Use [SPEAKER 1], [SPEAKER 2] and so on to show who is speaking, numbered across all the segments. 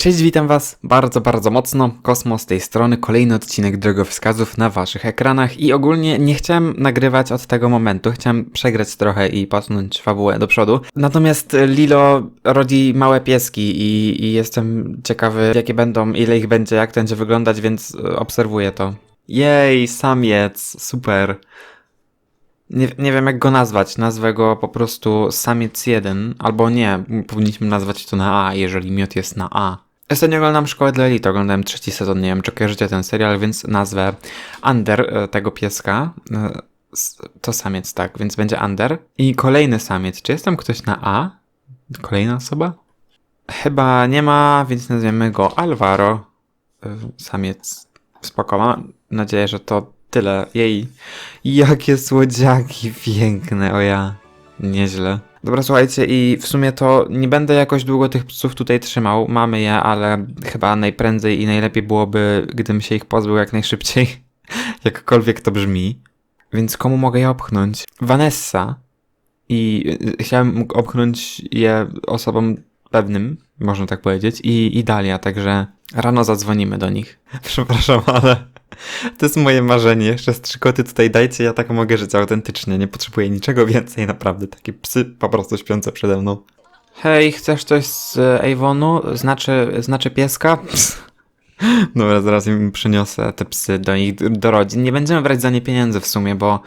[SPEAKER 1] Cześć, witam was bardzo, bardzo mocno. Kosmo z tej strony, kolejny odcinek drogowskazów na waszych ekranach i ogólnie nie chciałem nagrywać od tego momentu, chciałem przegrać trochę i posunąć fabułę do przodu. Natomiast Lilo rodzi małe pieski i, i jestem ciekawy jakie będą, ile ich będzie, jak to będzie wyglądać, więc e, obserwuję to. Jej, samiec, super. Nie, nie wiem jak go nazwać, nazwę go po prostu samiec 1, albo nie, powinniśmy nazwać to na A, jeżeli miot jest na A. Ostatnio oglądam Szkołę dla Elite, oglądałem trzeci sezon, nie wiem czy kojarzycie ten serial, więc nazwę Under e, tego pieska. e, To samiec, tak, więc będzie Under. I kolejny samiec. Czy jest tam ktoś na A? Kolejna osoba? Chyba nie ma, więc nazwiemy go Alvaro. E, Samiec. Spoko, mam nadzieję, że to tyle. Jej, jakie słodziaki piękne, o ja. Nieźle. Dobra, słuchajcie, i w sumie to nie będę jakoś długo tych psów tutaj trzymał. Mamy je, ale chyba najprędzej i najlepiej byłoby, gdybym się ich pozbył jak najszybciej. Jakkolwiek to brzmi. Więc komu mogę je opchnąć? Vanessa. I chciałem opchnąć je osobom pewnym, można tak powiedzieć, i, i Dalia, także rano zadzwonimy do nich. Przepraszam, ale to jest moje marzenie. Jeszcze z trzy koty tutaj dajcie, ja tak mogę żyć autentycznie. Nie potrzebuję niczego więcej, naprawdę. Takie psy po prostu śpiące przede mną. Hej, chcesz coś z e, Avonu? Znaczy, znaczy pieska? Ps. Dobra, zaraz im przyniosę te psy do ich do rodzin. Nie będziemy brać za nie pieniędzy w sumie, bo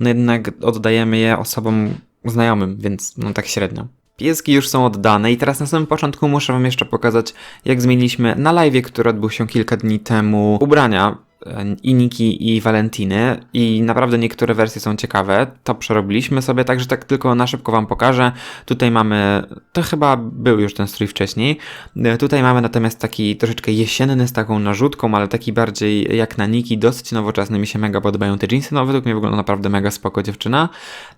[SPEAKER 1] no jednak oddajemy je osobom znajomym, więc no tak średnio. Pieski już są oddane i teraz na samym początku muszę wam jeszcze pokazać, jak zmieniliśmy na live, który odbył się kilka dni temu, ubrania i Niki i Valentiny i naprawdę niektóre wersje są ciekawe. To przerobiliśmy sobie, także tak tylko na szybko wam pokażę. Tutaj mamy, to chyba był już ten strój wcześniej. Tutaj mamy natomiast taki troszeczkę jesienny z taką narzutką, ale taki bardziej jak na Niki, dosyć nowoczesny. Mi się mega podobają te jeansy, no według mnie wygląda naprawdę mega spoko dziewczyna.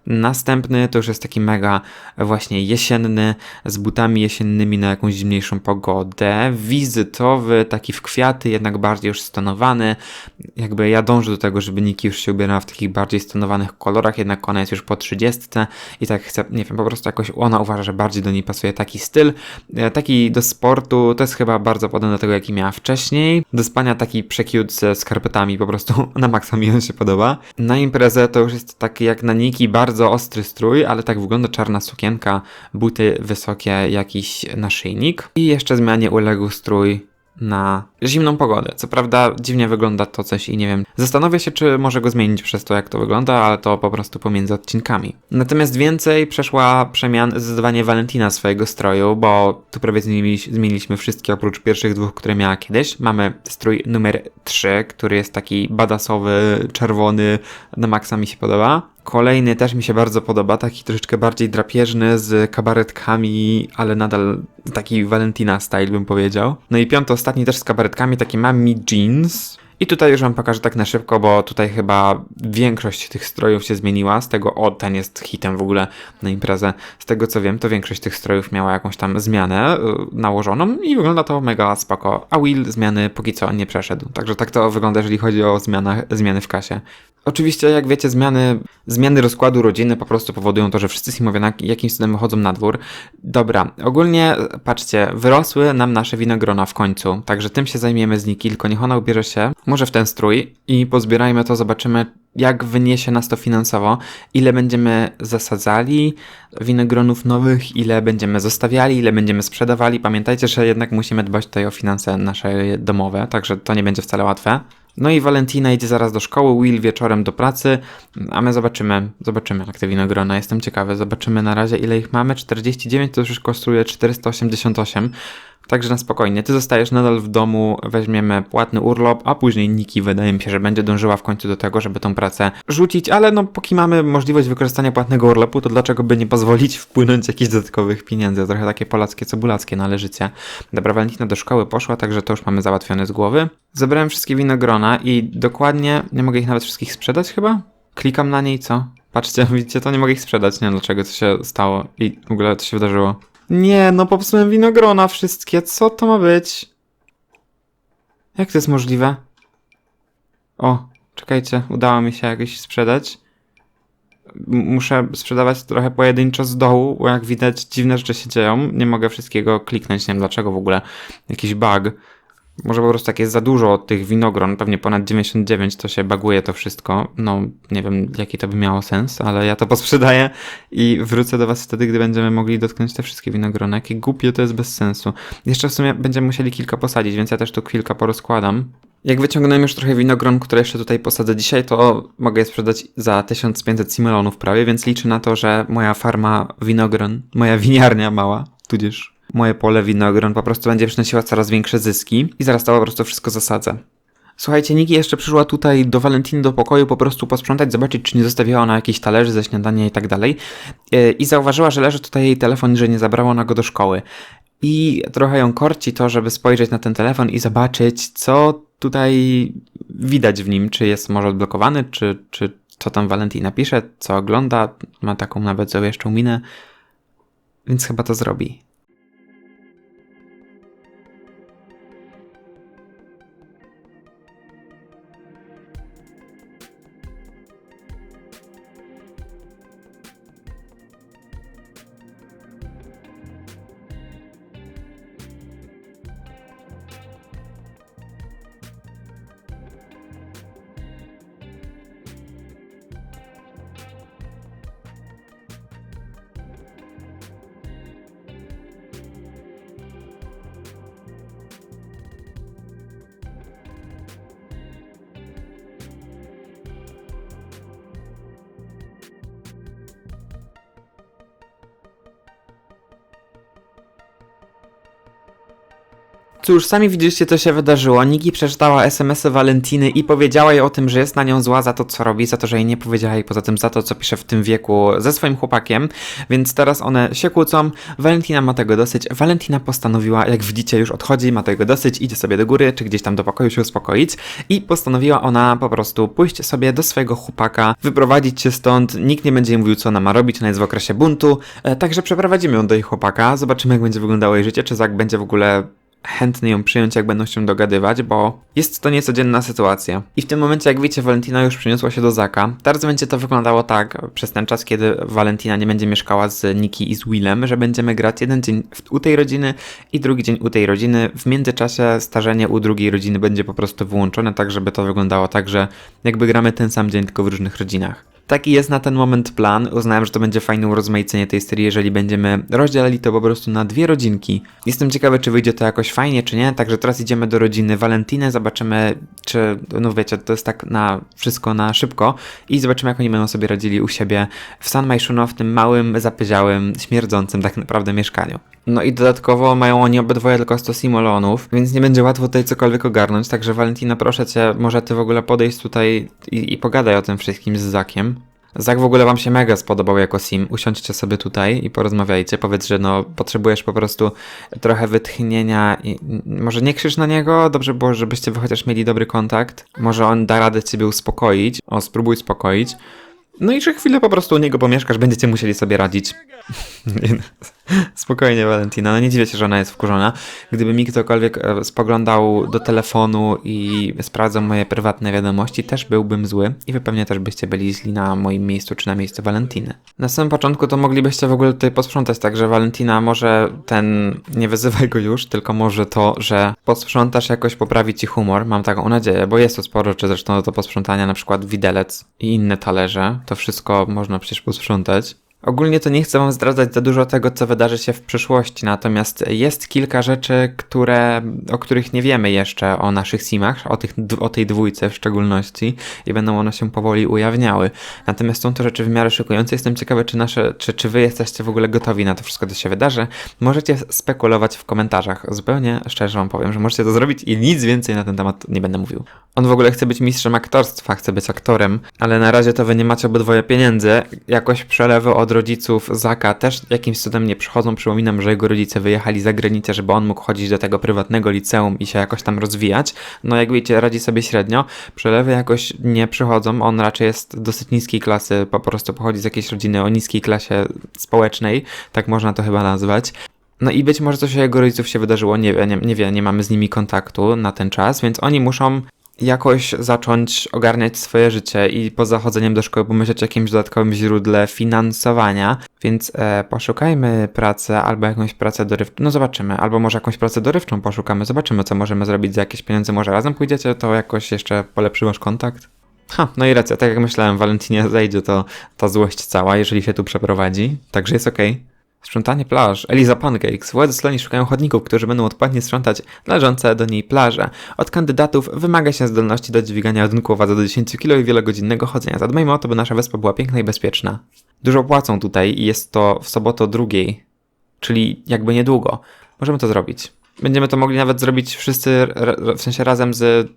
[SPEAKER 1] Następny to już jest taki mega właśnie jesienny, z butami jesiennymi na jakąś zimniejszą pogodę. Wizytowy, taki w kwiaty, jednak bardziej już stonowany. Jakby ja dążę do tego, żeby Niki już się ubierała w takich bardziej stonowanych kolorach, jednak ona jest już po 30 i tak chcę, nie wiem, po prostu jakoś ona uważa, że bardziej do niej pasuje taki styl. E, Taki do sportu, to jest chyba bardzo podobny do tego, jaki miała wcześniej. Do spania taki przekiut ze skarpetami, po prostu na maksa mi on się podoba. Na imprezę to już jest taki jak na Niki, bardzo ostry strój, ale tak wygląda czarna sukienka, buty wysokie, jakiś naszyjnik. I jeszcze zmianie uległ strój na zimną pogodę. Co prawda dziwnie wygląda to coś i nie wiem. Zastanowię się, czy może go zmienić przez to, jak to wygląda, ale to po prostu pomiędzy odcinkami. Natomiast więcej przeszła przemian zdecydowanie Valentina swojego stroju, bo tu prawie zmienili- zmieniliśmy wszystkie oprócz pierwszych dwóch, które miała kiedyś. Mamy strój numer 3, który jest taki badasowy, czerwony, na maksa mi się podoba. Kolejny też mi się bardzo podoba, taki troszeczkę bardziej drapieżny, z kabaretkami, ale nadal taki Valentina style bym powiedział. No i piąty, ostatni też z kabaretkami, taki mami jeans. I tutaj już wam pokażę tak na szybko, bo tutaj chyba większość tych strojów się zmieniła. Z tego, o, ten jest hitem w ogóle na imprezę. Z tego co wiem, to większość tych strojów miała jakąś tam zmianę y, nałożoną i wygląda to mega spoko. A Will zmiany póki co nie przeszedł. Także tak to wygląda, jeżeli chodzi o zmianach, zmiany w kasie. Oczywiście, jak wiecie, zmiany, zmiany rozkładu rodziny po prostu powodują to, że wszyscy Simowie jakimś cudem wychodzą na dwór. Dobra, ogólnie patrzcie, wyrosły nam nasze winogrona w końcu, także tym się zajmiemy z Niki, tylko niech ona ubierze się może w ten strój i pozbierajmy to, zobaczymy jak wyniesie nas to finansowo, ile będziemy zasadzali winogronów nowych, ile będziemy zostawiali, ile będziemy sprzedawali. Pamiętajcie, że jednak musimy dbać tutaj o finanse nasze domowe, także to nie będzie wcale łatwe. No i Valentina idzie zaraz do szkoły, Will wieczorem do pracy, a my zobaczymy, zobaczymy jak te winogrona, jestem ciekawy, zobaczymy na razie ile ich mamy, 49 to już kosztuje 488, także na spokojnie, ty zostajesz nadal w domu, weźmiemy płatny urlop, a później Niki wydaje mi się, że będzie dążyła w końcu do tego, żeby tą pracę rzucić, ale no póki mamy możliwość wykorzystania płatnego urlopu, to dlaczego by nie pozwolić wpłynąć jakichś dodatkowych pieniędzy, trochę takie polackie, cebulackie należycie. Dobra, Valentina do szkoły poszła, także to już mamy załatwione z głowy. Zebrałem wszystkie winogrona i dokładnie, nie mogę ich nawet wszystkich sprzedać chyba? Klikam na nie i co? Patrzcie, widzicie to? Nie mogę ich sprzedać, nie wiem dlaczego, co się stało i w ogóle co się wydarzyło. Nie, no popsułem winogrona wszystkie, co to ma być? Jak to jest możliwe? O, czekajcie, udało mi się jakoś sprzedać. muszę sprzedawać trochę pojedynczo z dołu, bo jak widać dziwne rzeczy się dzieją. Nie mogę wszystkiego kliknąć, nie wiem dlaczego w ogóle. Jakiś bug. Może po prostu tak jest za dużo tych winogron, pewnie ponad 99 to się baguje to wszystko. No, nie wiem jaki to by miało sens, ale ja to posprzedaję i wrócę do was wtedy, gdy będziemy mogli dotknąć te wszystkie winogrona. Jakie głupie to jest bez sensu. Jeszcze w sumie będziemy musieli kilka posadzić, więc ja też tu kilka porozkładam. Jak wyciągnąłem już trochę winogron, które jeszcze tutaj posadzę dzisiaj, to mogę je sprzedać za 1500 simulonów prawie, więc liczę na to, że moja farma winogron, moja winiarnia mała, tudzież moje pole winogron po prostu będzie przynosiła coraz większe zyski i zaraz to po prostu wszystko zasadzę. Słuchajcie, Niki jeszcze przyszła tutaj do Valentiny do pokoju po prostu posprzątać, zobaczyć, czy nie zostawiła ona jakichś talerzy ze śniadania i tak dalej. Yy, I zauważyła, że leży tutaj jej telefon, że nie zabrała ona go do szkoły. I trochę ją korci to, żeby spojrzeć na ten telefon i zobaczyć, co tutaj widać w nim, czy jest może odblokowany, czy, czy co tam Valentina pisze, co ogląda. Ma taką nawet zawieszczą minę, więc chyba to zrobi. Cóż, sami widzieliście, co się wydarzyło. Niki przeczytała SMS-y Walentiny i powiedziała jej o tym, że jest na nią zła za to, co robi, za to, że jej nie powiedziała i poza tym za to, co pisze w tym wieku ze swoim chłopakiem, więc teraz one się kłócą. Valentina ma tego dosyć. Valentina postanowiła, jak widzicie, już odchodzi, ma tego dosyć, idzie sobie do góry, czy gdzieś tam do pokoju się uspokoić i postanowiła ona po prostu pójść sobie do swojego chłopaka, wyprowadzić się stąd, nikt nie będzie jej mówił, co ona ma robić, ona jest w okresie buntu, e, także przeprowadzimy ją do jej chłopaka, zobaczymy, jak będzie wyglądało jej życie, czy Zak będzie w ogóle chętny ją przyjąć, jak będą się dogadywać, bo jest to niecodzienna sytuacja. I w tym momencie, jak widzicie, Valentina już przeniosła się do Zaka. Teraz będzie to wyglądało tak, przez ten czas, kiedy Valentina nie będzie mieszkała z Niki i z Willem, że będziemy grać jeden dzień u tej rodziny i drugi dzień u tej rodziny. W międzyczasie starzenie u drugiej rodziny będzie po prostu wyłączone, tak żeby to wyglądało tak, że jakby gramy ten sam dzień, tylko w różnych rodzinach. Taki jest na ten moment plan. Uznałem, że to będzie fajne urozmaicenie tej serii, jeżeli będziemy rozdzielali to po prostu na dwie rodzinki. Jestem ciekawy, czy wyjdzie to jakoś fajnie, czy nie. Także teraz idziemy do rodziny Valentiny, zobaczymy, czy, no wiecie, to jest tak na wszystko na szybko i zobaczymy, jak oni będą sobie radzili u siebie w San Majszuno, w tym małym, zapyziałym, śmierdzącym tak naprawdę mieszkaniu. No i dodatkowo mają oni obydwoje tylko 100 simolonów, więc nie będzie łatwo tutaj cokolwiek ogarnąć. Także Valentina, proszę cię, może ty w ogóle podejść tutaj i, i pogadaj o tym wszystkim z Zakiem. Zak w ogóle wam się mega spodobał jako sim. Usiądźcie sobie tutaj i porozmawiajcie. Powiedz, że no potrzebujesz po prostu trochę wytchnienia i może nie krzycz na niego, dobrze było, żebyście wy chociaż mieli dobry kontakt. Może on da radę ciebie uspokoić. O, spróbuj uspokoić. No i że chwilę po prostu u niego pomieszkasz, będziecie musieli sobie radzić. Nie. Spokojnie, Valentina. No nie dziwię się, że ona jest wkurzona. Gdyby mi ktokolwiek e, spoglądał do telefonu i sprawdzał moje prywatne wiadomości, też byłbym zły i wy pewnie też byście byli źli na moim miejscu czy na miejscu Valentiny. Na samym początku to moglibyście w ogóle tutaj posprzątać, także Valentina może ten, nie wyzywaj go już, tylko może to, że posprzątasz jakoś poprawi ci humor, mam taką nadzieję, bo jest to sporo rzeczy zresztą do posprzątania, na przykład widelec i inne talerze, to wszystko można przecież posprzątać. Ogólnie to nie chcę wam zdradzać za dużo tego, co wydarzy się w przyszłości, natomiast jest kilka rzeczy, które, o których nie wiemy jeszcze o naszych simach, o, tych, o tej dwójce w szczególności i będą one się powoli ujawniały. Natomiast są to rzeczy w miarę szykujące. Jestem ciekawy, czy, nasze, czy, czy wy jesteście w ogóle gotowi na to wszystko, co się wydarzy. Możecie spekulować w komentarzach. Zupełnie szczerze wam powiem, że możecie to zrobić i nic więcej na ten temat nie będę mówił. On w ogóle chce być mistrzem aktorstwa, chce być aktorem, ale na razie to wy nie macie obydwoje pieniędzy. Jakoś przelewy od rodziców Zaka też jakimś cudem nie przychodzą. Przypominam, że jego rodzice wyjechali za granicę, żeby on mógł chodzić do tego prywatnego liceum i się jakoś tam rozwijać. No jak wiecie, radzi sobie średnio. Przelewy jakoś nie przychodzą. On raczej jest dosyć niskiej klasy, po prostu pochodzi z jakiejś rodziny o niskiej klasie społecznej, tak można to chyba nazwać. No i być może coś o jego rodziców się wydarzyło, nie nie, nie nie mamy z nimi kontaktu na ten czas, więc oni muszą jakoś zacząć ogarniać swoje życie i poza chodzeniem do szkoły pomyśleć o jakimś dodatkowym źródle finansowania, więc e, poszukajmy pracy albo jakąś pracę dorywczą, no zobaczymy, albo może jakąś pracę dorywczą poszukamy, zobaczymy co możemy zrobić. Za jakieś pieniądze, może razem pójdziecie, to jakoś jeszcze polepszy wasz kontakt. Ha, no i racja, tak jak myślałem, Valentinie zajdzie to ta złość cała, jeżeli się tu przeprowadzi, także jest okej. Sprzątanie plaż. Eliza Pancakes. Władze Sloni szukają chodników, którzy będą odpłatnie sprzątać należące do niej plaże. Od kandydatów wymaga się zdolności do dźwigania ładunku o wadze do 10 kg i wielogodzinnego chodzenia. Zadbajmy o to, by nasza wyspa była piękna i bezpieczna. Dużo płacą tutaj i jest to w sobotę drugiej, czyli jakby niedługo. Możemy to zrobić. Będziemy to mogli nawet zrobić wszyscy, w sensie razem z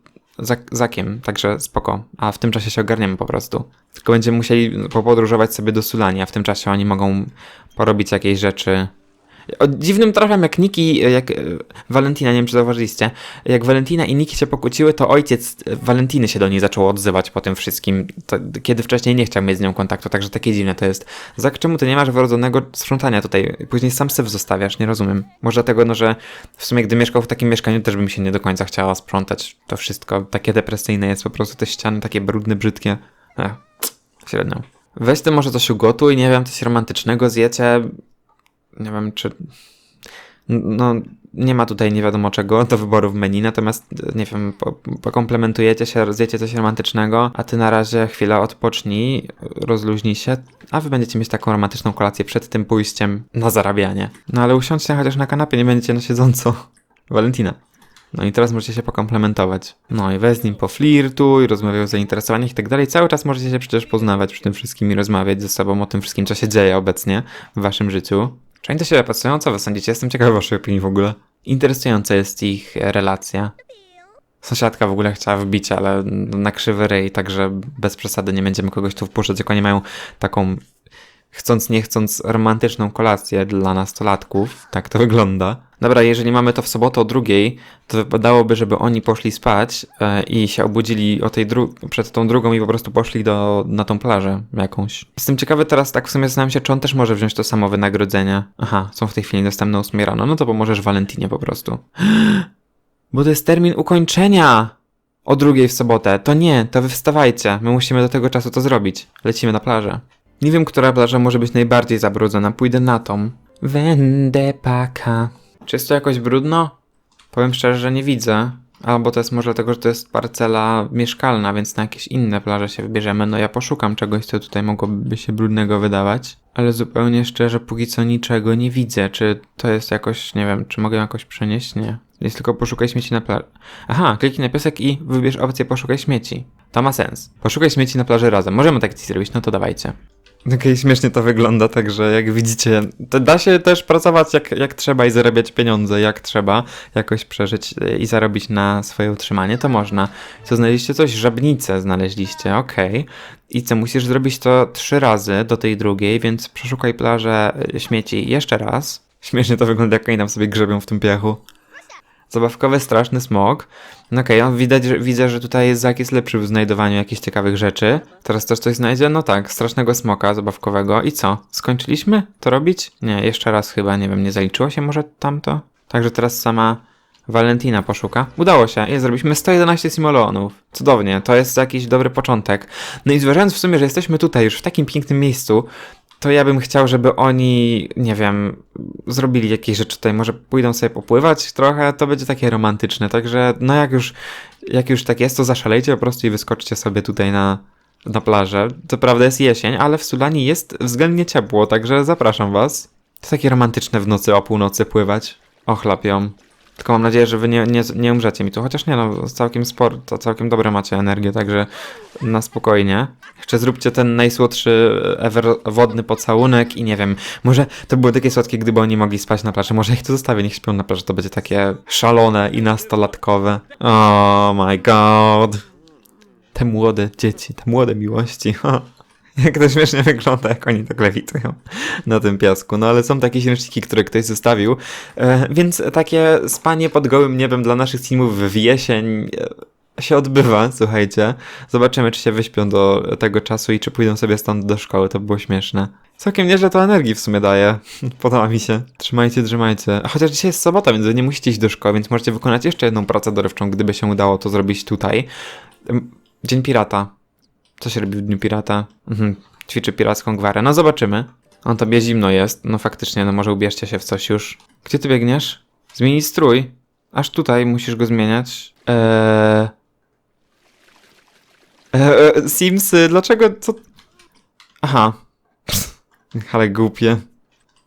[SPEAKER 1] Zakiem, także spoko. A w tym czasie się ogarniemy po prostu. Tylko będziemy musieli popodróżować sobie do Sulani, a w tym czasie oni mogą porobić jakieś rzeczy. Dziwnym trafem jak Niki, jak e, Valentina, nie wiem czy zauważyliście, jak Valentina i Niki się pokłóciły, to ojciec e, Valentiny się do niej zaczął odzywać po tym wszystkim, to, kiedy wcześniej nie chciał mieć z nią kontaktu, także takie dziwne to jest. Zak, czemu ty nie masz wrodzonego sprzątania tutaj? Później sam syf zostawiasz, nie rozumiem. Może dlatego, no, że w sumie gdy mieszkał w takim mieszkaniu, też bym się nie do końca chciała sprzątać to wszystko. Takie depresyjne jest po prostu te ściany, takie brudne, brzydkie. Ech, średnio. Weź ty może coś ugotuj, nie wiem, coś romantycznego zjecie. Nie wiem, czy... No, nie ma tutaj nie wiadomo czego do wyboru w menu, natomiast, nie wiem, po, pokomplementujecie się, zjecie coś romantycznego, a ty na razie chwilę odpocznij, rozluźnij się, a wy będziecie mieć taką romantyczną kolację przed tym pójściem na zarabianie. No ale usiądźcie chociaż na kanapie, nie będziecie na siedząco. Valentina. No i teraz możecie się pokomplementować. No i weź z nim poflirtuj, rozmawiaj o zainteresowaniach i tak dalej. Cały czas możecie się przecież poznawać przy tym wszystkim i rozmawiać ze sobą o tym wszystkim, co się dzieje obecnie w waszym życiu. Siebie pasują? Co wy? Jestem ciekawy waszej opinii w ogóle. Interesująca jest ich e, relacja. Sąsiadka w ogóle chciała wbić, ale na krzywy ryj, także bez przesady nie będziemy kogoś tu wpuszczać, jak oni mają taką chcąc nie chcąc romantyczną kolację dla nastolatków. Tak to wygląda. Dobra, jeżeli mamy to w sobotę o drugiej, to wypadałoby, żeby oni poszli spać e, i się obudzili o tej dru- przed tą drugą i po prostu poszli do, na tą plażę jakąś. Jestem ciekawy teraz, tak w sumie zastanawiam się, czy on też może wziąć to samo wynagrodzenie. Aha, są w tej chwili dostępne o 8 rano. No to pomożesz Valentinie po prostu. Bo to jest termin ukończenia! O drugiej w sobotę. To nie, to wy wstawajcie. My musimy do tego czasu to zrobić. Lecimy na plażę. Nie wiem, która plaża może być najbardziej zabrudzona. Pójdę na tą. Wędę paka. Czy jest to jakoś brudno? Powiem szczerze, że nie widzę. Albo to jest może dlatego, że to jest parcela mieszkalna, więc na jakieś inne plaże się wybierzemy. No ja poszukam czegoś, co tutaj mogłoby się brudnego wydawać. Ale zupełnie szczerze, póki co niczego nie widzę. Czy to jest jakoś, nie wiem, czy mogę jakoś przenieść? Nie. Jest tylko poszukaj śmieci na plaży. Aha, kliknij na piesek i wybierz opcję poszukaj śmieci. To ma sens. Poszukaj śmieci na plaży razem. Możemy tak ci zrobić, no to dawajcie. Okej, śmiesznie to wygląda, także jak widzicie, da się też pracować jak, jak trzeba i zarabiać pieniądze jak trzeba, jakoś przeżyć e, i zarobić na swoje utrzymanie, to można. Co znaleźliście coś? Żabnicę znaleźliście, okej. I co, musisz zrobić to trzy razy do tej drugiej, więc przeszukaj plażę e, śmieci jeszcze raz. Śmiesznie to wygląda, jak oni tam sobie grzebią w tym piachu. Zabawkowy, straszny smok. No okej, on widać, że, widzę, że tutaj Zak jest lepszy w znajdowaniu jakichś ciekawych rzeczy. Teraz też coś znajdzie? No tak, strasznego smoka zabawkowego. I co? Skończyliśmy to robić? Nie, jeszcze raz chyba, nie wiem, nie zaliczyło się może tamto? Także teraz sama Valentina poszuka. Udało się, jest, zrobiliśmy 111 simoleonów. Cudownie, to jest jakiś dobry początek. No i zważając w sumie, że jesteśmy tutaj już w takim pięknym miejscu, to ja bym chciał, żeby oni, nie wiem, zrobili jakieś rzeczy tutaj, może pójdą sobie popływać trochę, to będzie takie romantyczne, także no jak już, jak już tak jest, to zaszalejcie po prostu i wyskoczcie sobie tutaj na, na plażę. To prawda jest jesień, ale w Sulani jest względnie ciepło, także zapraszam was. To takie romantyczne w nocy o północy pływać. Ochlapią. Tylko mam nadzieję, że wy nie, nie, nie umrzecie mi tu, chociaż nie no, całkiem sport, to całkiem dobre macie energię, także na spokojnie. Jeszcze zróbcie ten najsłodszy ever wodny pocałunek i nie wiem, może to były takie słodkie, gdyby oni mogli spać na plaży, może ich tu zostawię, niech śpią na plaży, to będzie takie szalone i nastolatkowe. Oh my god. Te młode dzieci, te młode miłości. Jak to śmiesznie wygląda, jak oni tak lewitują na tym piasku. No ale są takie śmieczniki, które ktoś zostawił. E, więc takie spanie pod gołym niebem dla naszych teamów w jesień. E, się odbywa, słuchajcie. Zobaczymy, czy się wyśpią do tego czasu i czy pójdą sobie stąd do szkoły, to było śmieszne. Całkiem nieźle to energii w sumie daje. Podoba mi się. Trzymajcie, trzymajcie. A chociaż dzisiaj jest sobota, więc nie musicie iść do szkoły, więc możecie wykonać jeszcze jedną pracę dorywczą, gdyby się udało to zrobić tutaj. Dzień pirata. Co się robi w Dniu Pirata? Mhm. Ćwiczy piracką gwarę. No zobaczymy. On tobie zimno jest. No faktycznie, no może ubierzcie się w coś już. Gdzie ty biegniesz? Zmienić strój. Aż tutaj musisz go zmieniać. Eee... Eee, Simsy, dlaczego, co... Aha. Ale głupie.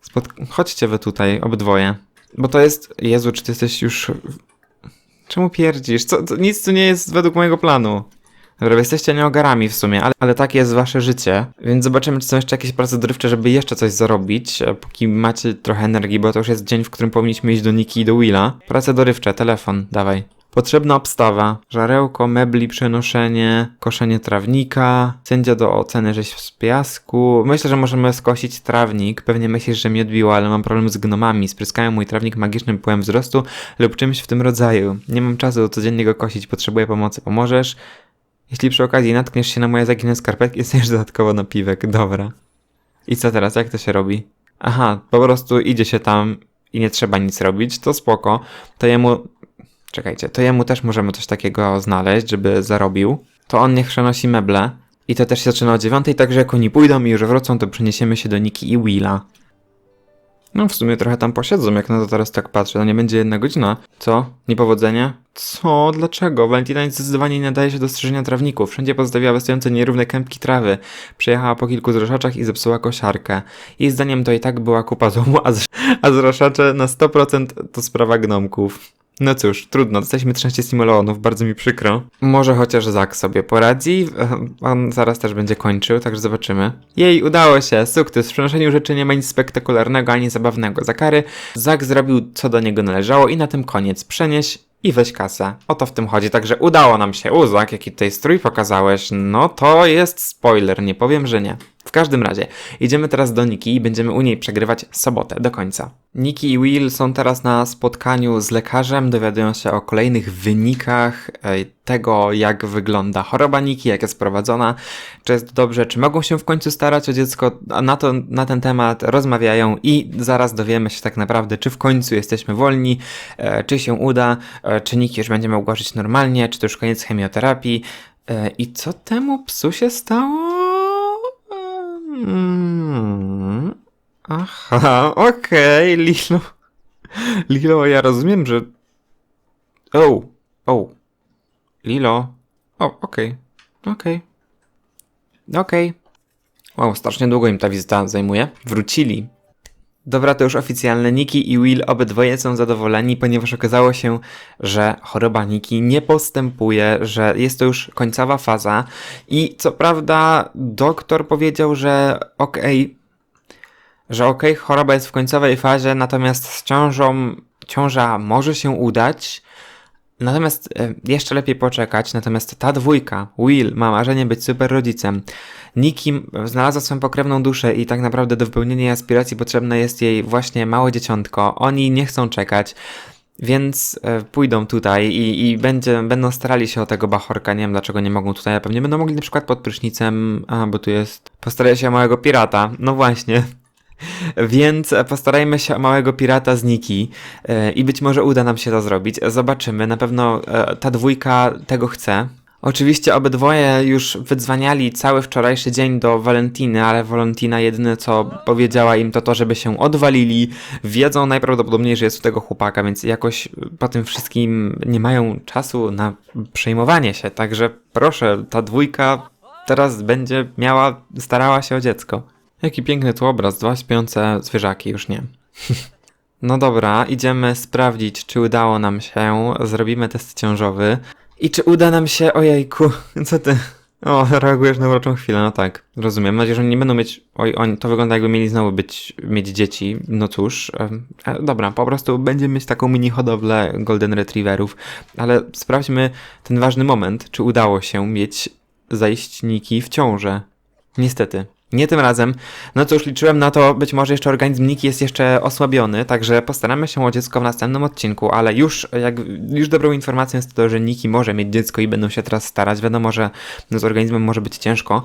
[SPEAKER 1] Spot... Chodźcie wy tutaj, obydwoje. Bo to jest... Jezu, czy ty jesteś już... Czemu pierdzisz? Co, nic tu nie jest według mojego planu. Dobra, jesteście neogarami w sumie, ale, ale takie jest wasze życie, więc zobaczymy, czy są jeszcze jakieś prace dorywcze, żeby jeszcze coś zarobić, e, póki macie trochę energii, bo to już jest dzień, w którym powinniśmy iść do Niki i do Willa. Prace dorywcze, telefon, dawaj. Potrzebna obstawa, żarełko, mebli, przenoszenie, koszenie trawnika, sędzia do oceny rzeź z piasku. Myślę, że możemy skosić trawnik. Pewnie myślisz, że mi odbiło, ale mam problem z gnomami. Spryskają mój trawnik magicznym pyłem wzrostu lub czymś w tym rodzaju. Nie mam czasu codziennie go kosić, potrzebuję pomocy. Pomożesz? Jeśli przy okazji natkniesz się na moje zaginne skarpetki, jesteś dodatkowo napiwek. Dobra. I co teraz? Jak to się robi? Aha, po prostu idzie się tam i nie trzeba nic robić, to spoko. To jemu... Czekajcie, to jemu też możemy coś takiego znaleźć, żeby zarobił. To on niech przenosi meble. I to też się zaczyna o dziewiątej, także jak oni pójdą i już wrócą, to przeniesiemy się do Niki i Willa. No w sumie trochę tam posiedzą, jak na to teraz tak patrzę. No nie będzie jedna godzina. Co? Niepowodzenie? Co? Dlaczego? Valentina zdecydowanie nie nadaje się do strzyżenia trawników. Wszędzie pozostawiała wystające nierówne kępki trawy. Przejechała po kilku zroszaczach i zepsuła kosiarkę. Jej zdaniem to i tak była kupa złomu, a, a zroszacze na 100% to sprawa gnomków. No cóż, trudno, dostaliśmy 13 simoleonów, bardzo mi przykro. Może chociaż Zak sobie poradzi, on zaraz też będzie kończył, także zobaczymy. Jej, udało się, sukces, w przenoszeniu rzeczy nie ma nic spektakularnego ani zabawnego. Za kary Zak zrobił co do niego należało i na tym koniec. Przenieś i weź kasę. O to w tym chodzi, także udało nam się. Uzak, jaki tutaj strój pokazałeś, no to jest spoiler, nie powiem, że nie. Każdym razie, idziemy teraz do Niki i będziemy u niej przegrywać sobotę do końca. Niki i Will są teraz na spotkaniu z lekarzem, dowiadują się o kolejnych wynikach e, tego, jak wygląda choroba Niki, jak jest prowadzona, czy jest dobrze, czy mogą się w końcu starać o dziecko. Na, to, na ten temat rozmawiają i zaraz dowiemy się tak naprawdę, czy w końcu jesteśmy wolni, e, czy się uda, e, czy Niki już będzie mogła żyć normalnie, czy to już koniec chemioterapii. I co temu psu się stało? Mm. Aha, okej, Lilo. Lilo, ja rozumiem, że... O, o. Lilo. O, okej, okej. Okej. Wow, strasznie długo im ta wizyta zajmuje. Wrócili. Dobra, to już oficjalne. Niki i Will obydwoje są zadowoleni, ponieważ okazało się, że choroba Niki nie postępuje, że jest to już końcowa faza. I co prawda, doktor powiedział, że okej, że okej, choroba jest w końcowej fazie, natomiast z ciążą, ciąża może się udać. Natomiast e, jeszcze lepiej poczekać, natomiast ta dwójka, Will, ma marzenie być super rodzicem. Nikki znalazła swoją pokrewną duszę i tak naprawdę do wypełnienia jej aspiracji potrzebne jest jej właśnie małe dzieciątko. Oni nie chcą czekać. Więc e, pójdą tutaj i, i będzie, będą starali się o tego bachorka. Nie wiem dlaczego nie mogą tutaj, a pewnie będą mogli na przykład pod prysznicem. A, bo tu jest. Postaraj się o małego pirata. No właśnie. Więc postarajmy się o małego pirata z Niki e, i być może uda nam się to zrobić. Zobaczymy. Na pewno e, ta dwójka tego chce. Oczywiście obydwoje już wydzwaniali cały wczorajszy dzień do Valentiny, ale Valentina jedyne co powiedziała im to to, żeby się odwalili. Wiedzą najprawdopodobniej, że jest u tego chłopaka, więc jakoś po tym wszystkim nie mają czasu na przejmowanie się. Także proszę, ta dwójka teraz będzie miała, starała się o dziecko. Jaki piękny tu obraz, dwa śpiące zwierzaki, już nie. No dobra, idziemy sprawdzić, czy udało nam się. Zrobimy test ciążowy. I czy uda nam się, ojejku, co ty? O, reagujesz na uroczą chwilę, no tak, rozumiem. Mam nadzieję, że nie będą mieć, oj, oni, to wygląda jakby mieli znowu być, mieć dzieci, no cóż. E, dobra, po prostu będziemy mieć taką mini hodowlę Golden Retrieverów, ale sprawdźmy ten ważny moment, czy udało się mieć zajściniki w ciążę. Niestety, Nie tym razem. No cóż, liczyłem na to, być może jeszcze organizm Niki jest jeszcze osłabiony, także postaramy się o dziecko w następnym odcinku, ale już, jak, już dobrą informacją jest to, że Niki może mieć dziecko i będą się teraz starać. Wiadomo, że no, z organizmem może być ciężko.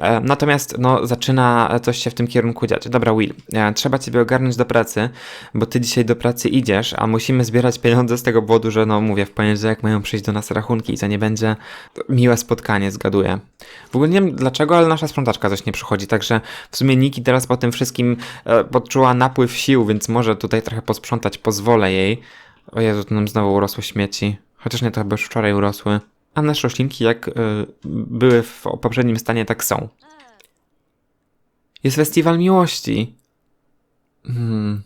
[SPEAKER 1] E, Natomiast no, zaczyna coś się w tym kierunku dziać. Dobra, Will, e, trzeba ciebie ogarnąć do pracy, bo ty dzisiaj do pracy idziesz, a musimy zbierać pieniądze z tego powodu, że no mówię, w poniedziałek mają przyjść do nas rachunki i to nie będzie miłe spotkanie, zgaduję. W ogóle nie wiem dlaczego, ale nasza sprzątaczka coś nie przychodzi, także w sumie Niki teraz po tym wszystkim e, poczuła napływ sił, więc może tutaj trochę posprzątać, pozwolę jej. O Jezu, tu nam znowu urosły śmieci. Chociaż nie, to chyba już wczoraj urosły. A nasze roślinki jak y, były w poprzednim stanie, tak są. Jest festiwal miłości. Hmm.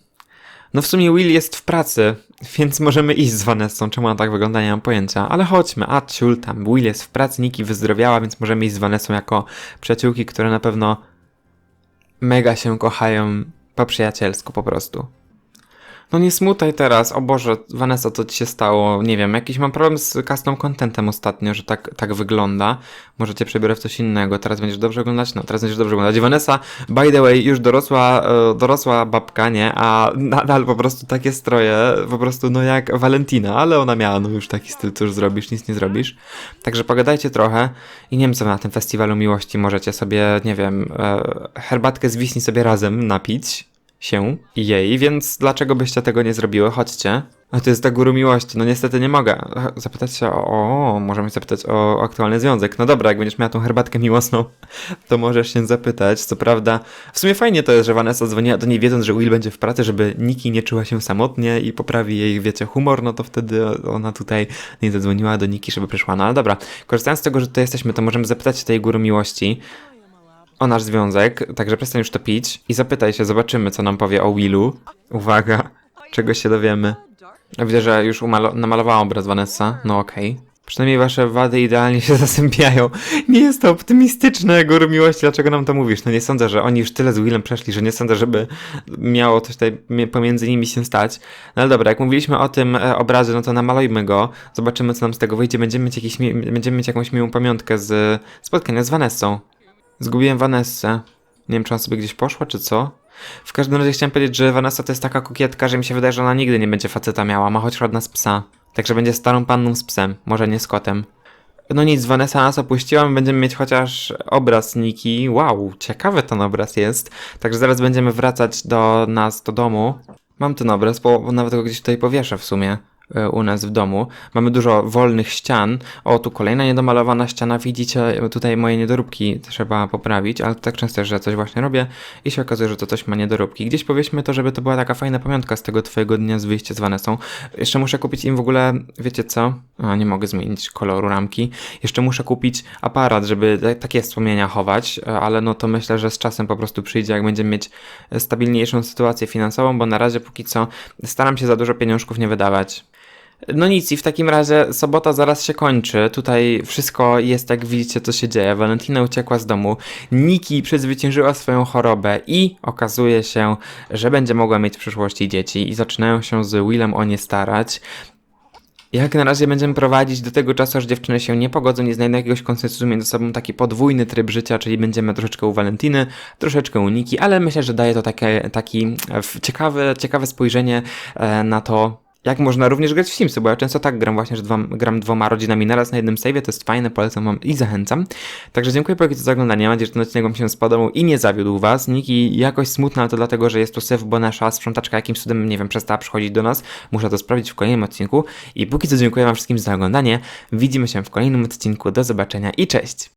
[SPEAKER 1] No w sumie Will jest w pracy, więc możemy iść z Vanessą. Czemu ona tak wygląda, nie mam pojęcia. Ale chodźmy, a ciul tam. Will jest w pracy, Niki wyzdrowiała, więc możemy iść z Vanessą jako przyjaciółki, które na pewno mega się kochają po przyjacielsku po prostu. No nie smutaj teraz, o Boże, Vanessa, co ci się stało? Nie wiem, jakiś mam problem z custom contentem ostatnio, że tak, tak wygląda. Może cię przebiorę w coś innego, teraz będziesz dobrze oglądać? No, teraz będziesz dobrze oglądać. Vanessa, by the way, już dorosła, e, dorosła babka, nie? A nadal po prostu takie stroje, po prostu no jak Valentina, ale ona miała no już taki styl, cóż zrobisz, nic nie zrobisz. Także pogadajcie trochę i nie wiem, co na tym festiwalu miłości możecie sobie, nie wiem, e, herbatkę z wiśni sobie razem napić się jej, więc dlaczego byście tego nie zrobiły? Chodźcie. A to jest ta guru miłości. No niestety nie mogę. Zapytać się o, o możemy zapytać o aktualny związek. No dobra, jak będziesz miała tą herbatkę miłosną, to możesz się zapytać. Co prawda, w sumie fajnie to jest, że Vanessa dzwoniła do niej wiedząc, że Will będzie w pracy, żeby Niki nie czuła się samotnie i poprawi jej, wiecie, humor, no to wtedy ona tutaj nie zadzwoniła do Niki, żeby przyszła. No ale dobra, korzystając z tego, że tutaj jesteśmy, to możemy zapytać tej guru miłości, o nasz związek, także przestań już to pić i zapytaj się, zobaczymy, co nam powie o Willu. Uwaga, czego się dowiemy. Widzę, że już namalowała obraz Vanessa, no okej. Przynajmniej wasze wady idealnie się zasępiają. Nie jest to optymistyczne, góry miłości, dlaczego nam to mówisz? No nie sądzę, że oni już tyle z Willem przeszli, że nie sądzę, żeby miało coś tutaj mi- pomiędzy nimi się stać. No ale dobra, jak mówiliśmy o tym e, obrazie, no to namalujmy go, zobaczymy, co nam z tego wyjdzie. Będziemy mieć, jakiś, będziemy mieć jakąś miłą pamiątkę z spotkania z Vanessą. Zgubiłem Vanessę. Nie wiem, czy ona sobie gdzieś poszła, czy co. W każdym razie chciałem powiedzieć, że Vanessa to jest taka kokietka, że mi się wydaje, że ona nigdy nie będzie faceta miała. Ma choć od nas psa. Także będzie starą panną z psem, może nie z kotem. No nic, Vanessa nas opuściła, my będziemy mieć chociaż obraz Niki. Wow, ciekawy ten obraz jest. Także zaraz będziemy wracać do nas, do domu. Mam ten obraz, bo nawet go gdzieś tutaj powieszę w sumie u nas w domu. Mamy dużo wolnych ścian. O, tu kolejna niedomalowana ściana. Widzicie, tutaj moje niedoróbki trzeba poprawić, ale tak często, że coś właśnie robię i się okazuje, że to coś ma niedoróbki. Gdzieś powiedzmy to, żeby to była taka fajna pamiątka z tego twojego dnia z wyjścia z Vanessą. Jeszcze muszę kupić im w ogóle, wiecie co? Nie mogę zmienić koloru ramki. Jeszcze muszę kupić aparat, żeby takie wspomnienia chować, e, ale no to myślę, że z czasem po prostu przyjdzie, jak będziemy mieć e, stabilniejszą sytuację finansową, bo na razie póki co staram się za dużo pieniążków nie wydawać. No nic, i w takim razie sobota zaraz się kończy. Tutaj wszystko jest, jak widzicie, co się dzieje. Valentina uciekła z domu, Niki przezwyciężyła swoją chorobę i okazuje się, że będzie mogła mieć w przyszłości dzieci i zaczynają się z Willem o nie starać. Jak na razie będziemy prowadzić do tego czasu, aż dziewczyny się nie pogodzą, nie znajdą jakiegoś konsensusu między sobą, taki podwójny tryb życia, czyli będziemy troszeczkę u Valentiny, troszeczkę u Niki, ale myślę, że daje to takie, taki e, ciekawe, ciekawe spojrzenie e, na to, jak można również grać w Simsy, bo ja często tak gram właśnie, że dwa, gram dwoma rodzinami naraz na jednym save'ie, to jest fajne, polecam wam i zachęcam. Także dziękuję po za oglądanie, mam nadzieję, że ten odcinek wam się spodobał i nie zawiódł was. Niki jakoś smutna, ale to dlatego, że jest tu syf, bo nasza sprzątaczka jakimś cudem, nie wiem, przestała przychodzić do nas. Muszę to sprawdzić w kolejnym odcinku. I póki co dziękuję wam wszystkim za oglądanie. Widzimy się w kolejnym odcinku. Do zobaczenia i cześć!